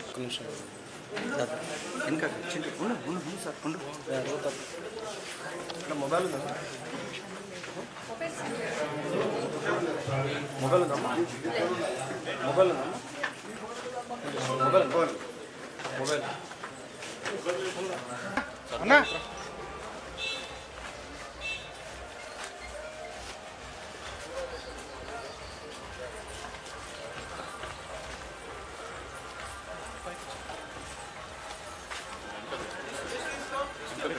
ఒక్క నిమిషం. వెనక చిన్న ఉండు ఉండు ఉండు సార్ ఉండు. ఇక్కడ మొబైల్ ఉందా? మొబైల్ ఉందమ్మా మొబైల్ ఉందమ్మా మొబైల్ మొబైల్. మొబైల్. అన్నా.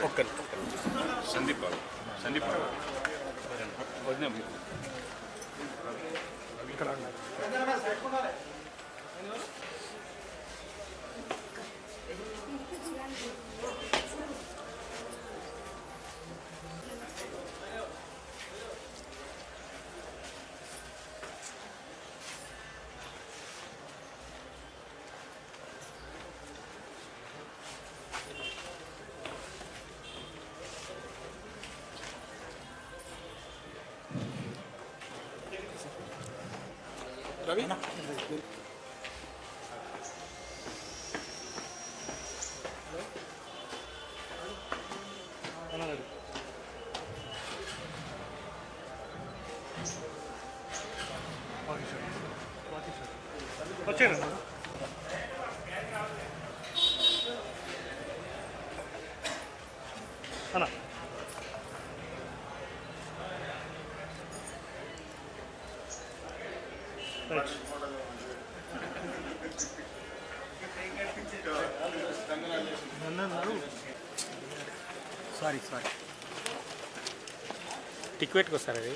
ఒక్క సందీప్ బాబు సందీప్ బాబు వదిన ఇక్కడ రవి వచ్చాడు సారీ సారీ టిక్ పెట్టుకొస్తారు అది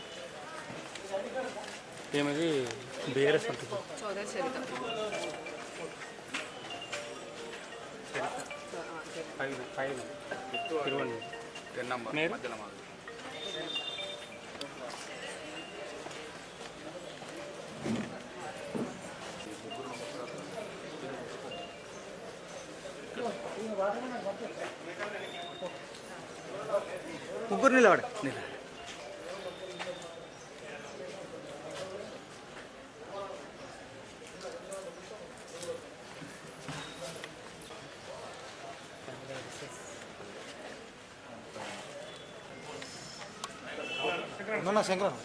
ఏమది బీఆర్ఎస్ ఉంటుంది ఫైవ్ ఫైవ్ నంబర్ మీరు? ముగ్గురు నిలబడ నిలబడ. నా శంకరన్.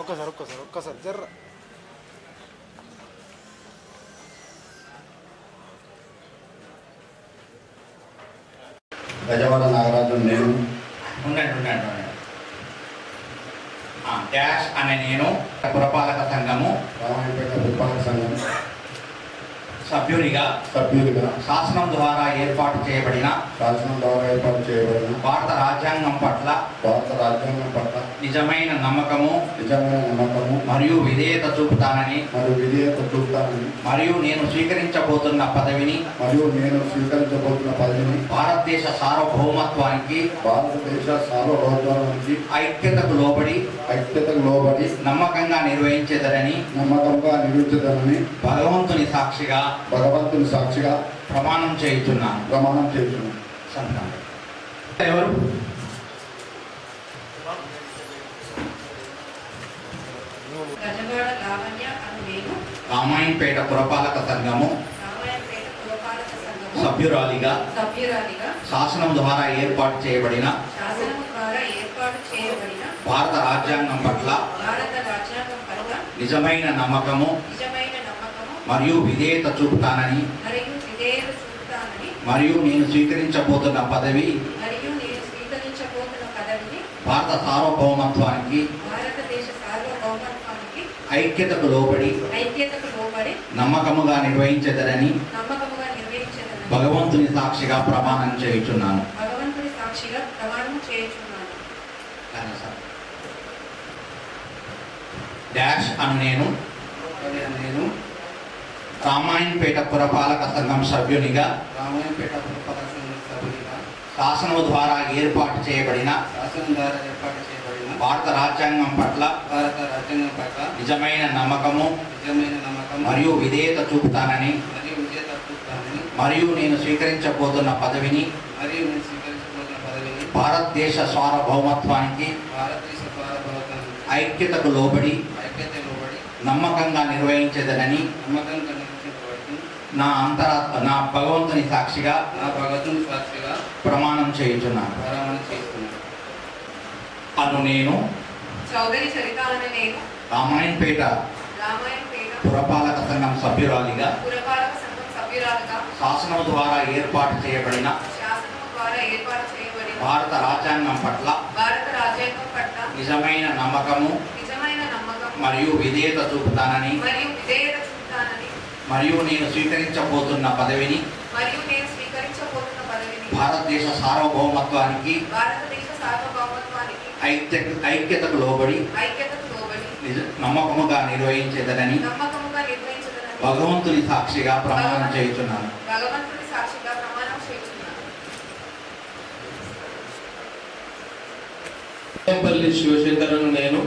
ఒక్కసారి ఒక్కసారి ఒక్కసారి జర్ర. గజవాడ నాగరాజు నేను. ఉండండి ఉండండి ఉండండి. డాష్ అనే నేను పురపాలక సంఘము. రామాయణపేట పురపాలక సంఘం సభ్యునిగా సభ్యులుగా శాసనం ద్వారా ఏర్పాటు చేయబడిన శాసనం ద్వారా ఏర్పాటు చేయబడిన. భారత రాజ్యాంగం పట్ల భారత రాజ్యాంగం పట్ల నిజమైన నమ్మకము నిజమైన నమ్మకము. మరియు విధేయత చూపుతానని మరియు విధేయత చూపుతానని. మరియు నేను స్వీకరించబోతున్న పదవిని మరియు నేను స్వీకరించబోతున్న పదవిని భారతదేశ సార్వభౌమత్వానికి భారతదేశ సార్వభౌమానికి ఐక్యతకు లోబడి ఐక్యతకు లోబడి నమ్మకంగా నిర్వహించేదరని నమ్మకంగా నిరూపించదనని భగవంతుని సాక్షిగా భగవంతుని సాక్షిగా ప్రమాణం చేయుచున్నాను ప్రమాణం చేస్తున్నాను సంతానం. ఎవరు? రామాయణపేట పురపాలక సంఘము. సభ్యురాలిగా. శాసనం ద్వారా ఏర్పాటు చేయబడిన. శాసనము ద్వారా ఏర్పాటు చేయబడిన. భారత రాజ్యాంగం పట్ల. భారత రాజ్యాంగం పట్ల. నిజమైన నమ్మకము. నిజమైన నమ్మకము మరియు విధేయత చూపుతానని మరియు విధేయత చూపుతానని మరియు నేను స్వీకరించబోతున్న పదవి మరియు నేను స్వీకరించబోతున్న పదవిని భారత సార్వభౌమత్వానికి భారతదేశ సార్వభౌమత్వానికి ఐక్యతకు లోబడి ఐక్యతకు లోబడి నమ్మకముగా నిర్వహించదని భగవంతుని సాక్షిగా ప్రమాణం చేయుచున్నాను. డాష్ అను నేను నేను. రామాయణపేట పురపాలక సంఘం సభ్యునిగా రామాయణపేట పురపాలక సంఘం సభ్యునిగా ద్వారా ఏర్పాటు చేయబడిన శాసనం ద్వారా ఏర్పాటు చేయబడిన భారత రాజ్యాంగం పట్ల భారత రాజ్యాంగం పట్ల నిజమైన నమ్మకము నిజమైన నమ్మకం మరియు విధేయత చూపుతానని మరియు విధేయత చూపుతానని మరియు నేను స్వీకరించబోతున్న పదవిని మరియు నేను స్వీకరించబోతున్న పదవిని భారతదేశ సార్వభౌమత్వానికి భారతదేశ సార్వభౌమానికి ఐక్యతకు లోబడి ఐక్యత నమ్మకంగా నిర్వహించదనని నా అంతరాత్మ నా భగవంతుని సాక్షిగా నా భగవతుని సాక్షిగా ప్రమాణం చేయుచున్నాను. ప్రమాణం చేస్తున్నాను. అను నేను చౌదరి చరిత అనే నేను రామాయణపేట రామాయణపేట పురపాలక సంఘం సభ్యురాలిగా పురపాలక సంఘం సభ్యురాలుగా శాసనం ద్వారా ఏర్పాటు చేయబడిన శాసనం ద్వారా ఏర్పాటు చేయబడిన భారత రాజ్యాంగం పట్ల భారత రాజ్యాంగం పట్ల నిజమైన నమ్మకము మరియు విధేయత చూపుతానని మరియు విధేయత చూపుతానని మరియు నేను స్వీకరించబోతున్న పదవిని మరియు నేను స్వీకరించబోతున్న పదవిని భారతదేశ సార్వభౌమత్వానికి భారతదేశ సార్వభౌమత్వానికి ఐక్య ఐక్యతకు లోబడి ఐక్యతకు లోబడి నిజ నమ్మకముగా నిర్వహించేదనని నమ్మకముగా నిర్వహించదనని భగవంతుని సాక్షిగా ప్రమాణం చేయుచున్నాను. భగవంతుని సాక్షిగా ప్రమాణం చేస్తున్నాను పల్లి శివశంకరను నేను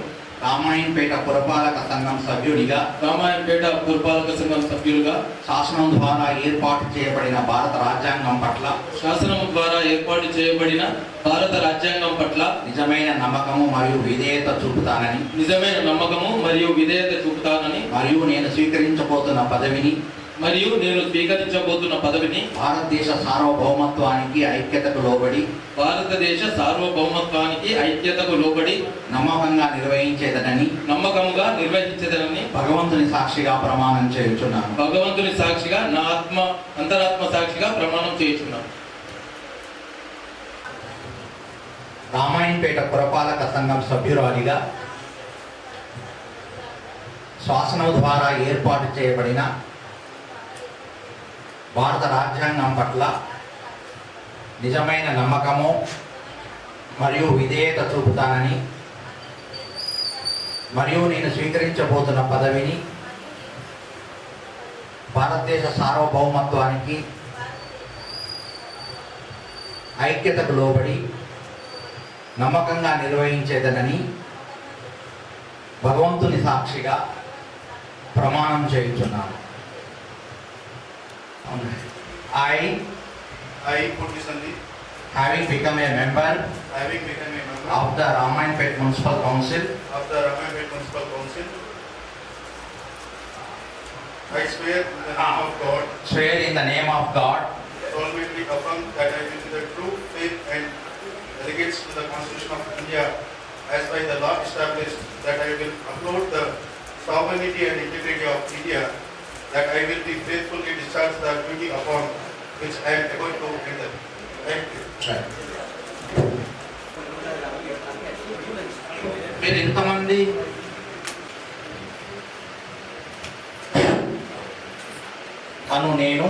రామాయణపేట పురపాలక సంఘం సభ్యుడిగా రామాయణపేట పురపాలక సంఘం సభ్యులుగా శాసనం ద్వారా ఏర్పాటు చేయబడిన భారత రాజ్యాంగం పట్ల శాసనం ద్వారా ఏర్పాటు చేయబడిన భారత రాజ్యాంగం పట్ల నిజమైన నమ్మకము మరియు విధేయత చూపుతానని నిజమైన నమ్మకము మరియు విధేయత చూపుతానని మరియు నేను స్వీకరించబోతున్న పదవిని మరియు నేను స్వీకరించబోతున్న పదవిని భారతదేశ సార్వభౌమత్వానికి ఐక్యతకు లోబడి భారతదేశ సార్వభౌమత్వానికి ఐక్యతకు లోబడి నమ్మకంగా నిర్వహించేదనని నమ్మకముగా నిర్వహించదనని భగవంతుని సాక్షిగా ప్రమాణం చేయుచున్నాను. భగవంతుని సాక్షిగా నా ఆత్మ అంతరాత్మ సాక్షిగా ప్రమాణం చేయుచున్నాను. రామాయణపేట పురపాలక సంఘం సభ్యురాలిగా శాసనం ద్వారా ఏర్పాటు చేయబడిన భారత రాజ్యాంగం పట్ల నిజమైన నమ్మకము మరియు విధేయత చూపుతానని మరియు నేను స్వీకరించబోతున్న పదవిని భారతదేశ సార్వభౌమత్వానికి ఐక్యతకు లోబడి నమ్మకంగా నిర్వహించేదనని భగవంతుని సాక్షిగా ప్రమాణం చేయుచున్నాను. I, I Puttisandi, having become a member having become a member of the Ramayantpet Municipal Council, of the Ramayantpet Municipal Council, I swear in the name of God, swear in the name of God, solemnly affirm that I will be the true faith and allegiance to the Constitution of India as by the law established, that I will uphold the sovereignty and integrity of India that I will be faithfully discharge the duty upon which I am about to enter. Thank you. మీరు ఎంతమంది అను నేను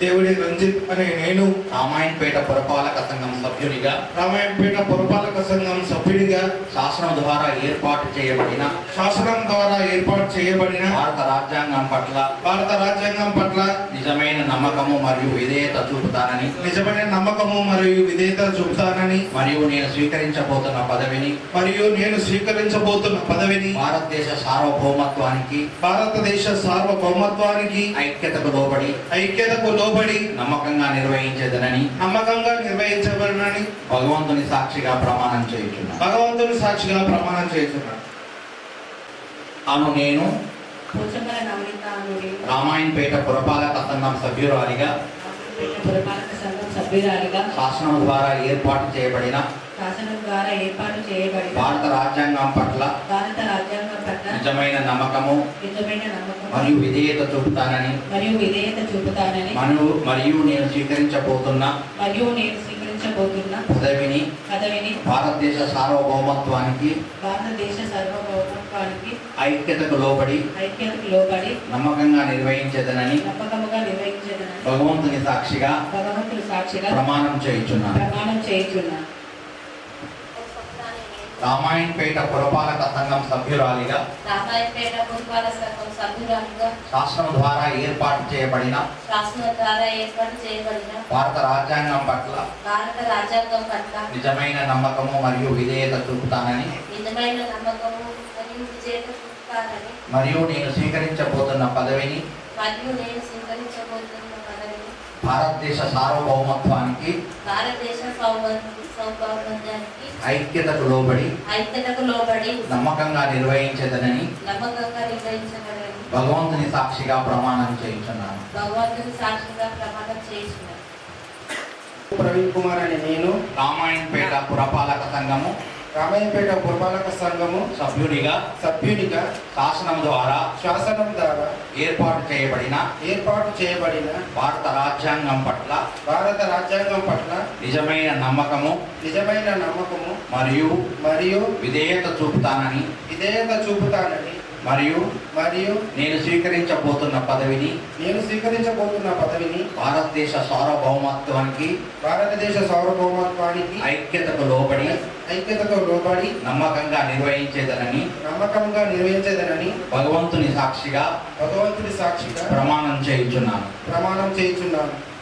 దేవుడి రంజిత్ అనే నేను రామాయణపేట పురపాలక సంఘం సభ్యునిగా రామాయంపేట పురపాలక సంఘం సభ్యుడిగా శాసనం ద్వారా ఏర్పాటు చేయబడిన శాసనం ద్వారా ఏర్పాటు చేయబడిన భారత రాజ్యాంగం పట్ల భారత రాజ్యాంగం పట్ల నిజమైన నమ్మకము మరియు విధేయత చూపుతానని నిజమైన నమ్మకము మరియు విధేయత చూపుతానని మరియు నేను స్వీకరించబోతున్న పదవిని మరియు నేను స్వీకరించబోతున్న పదవిని భారతదేశ సార్వభౌమత్వానికి భారతదేశ సార్వభౌమత్వానికి ఐక్యతకు లోబడి ఐక్యతకు లోబడి నమ్మకంగా నిర్వహించేదనని నమ్మకంగా నిర్వహించబడినని భగవంతుని సాక్షిగా ప్రమాణం చేయుచున్నాను భగవంతుని సాక్షిగా ప్రమాణం చేస్తున్నాను అను నేను రామాయణపేట పురపాలక సంఘం సభ్యురాలిగా శాసనం ద్వారా ఏర్పాటు చేయబడిన శాసనం ద్వారా ఏర్పాటు చేయబడిన భారత రాజ్యాంగం పట్ల భారత రాజ్యాంగం పట్ల నిజమైన నమ్మకము మరియు విధేయత చూపుతానని మరియు విధేయత చూపుతానని మరియు మరియు నేను స్వీకరించబోతున్న మరియు నేను స్వీకరించబోతున్న పదవిని పదవిని భారతదేశ సార్వభౌమత్వానికి భారతదేశ సార్వభౌమత్వానికి ఐక్యతకు లోబడి ఐక్యతకు లోబడి నమ్మకంగా నిర్వహించేదనని నమ్మకముగా నిర్వహించదనని భగవంతుని సాక్షిగా భగవంతుడు సాక్షిగా ప్రమాణం చేయుచున్నాను. ప్రమాణం చేయుచున్నాను. రామాయణపేట పురపాలక సంఘం సభ్యురాలిగా రామాయపేట పురపాలక సంఘం సభ్యురాలుగా శాసనం ద్వారా ఏర్పాటు చేయబడిన శాసనం ద్వారా ఏర్పాటు చేయబడిన భారత రాజ్యాంగం పట్ల భారత రాజ్యాంగం పట్ల నిజమైన నమ్మకము మరియు విధేయత చూపుతానని నిజమైన నమ్మకము మరియు విజేత చూపుతానని మరియు నేను స్వీకరించబోతున్న పదవిని మరియు నేను భారతదేశ సార్వభౌమత్వానికి భారతదేశ సౌభ- సౌభాగ్యానికి ఐక్యతకు లోబడి ఐక్యతకు లోబడి నమ్మకంగా నిర్వహించదనని నమ్మకంగా నిర్వహించగలని భగవంతుని సాక్షిగా ప్రమాణం చేయించున్నాను. భగవంతుని సాక్షిగా ప్రమాణం చేస్తున్నాను ప్రవీణ్ కుమార్ అనే నేను రామాయణపేట పురపాలక సంఘము రామాయంపేట పురపాలక సంఘము సభ్యుడిగా సభ్యునిగా శాసనం ద్వారా శాసనం ద్వారా ఏర్పాటు చేయబడిన ఏర్పాటు చేయబడిన భారత రాజ్యాంగం పట్ల భారత రాజ్యాంగం పట్ల నిజమైన నమ్మకము నిజమైన నమ్మకము మరియు మరియు విధేయత చూపుతానని విధేయత చూపుతానని మరియు మరియు నేను స్వీకరించబోతున్న పదవిని నేను స్వీకరించబోతున్న పదవిని భారతదేశ సార్వభౌమత్వానికి భారతదేశ సార్వభౌమత్వానికి ఐక్యతకు లోబడి ఐక్యతతో లోబడి నమ్మకంగా నిర్వహించేదనని నమ్మకంగా నిర్వహించేదనని భగవంతుని సాక్షిగా భగవంతుడి సాక్షిగా ప్రమాణం చేయించున్నాను. ప్రమాణం చేయుచున్నాను.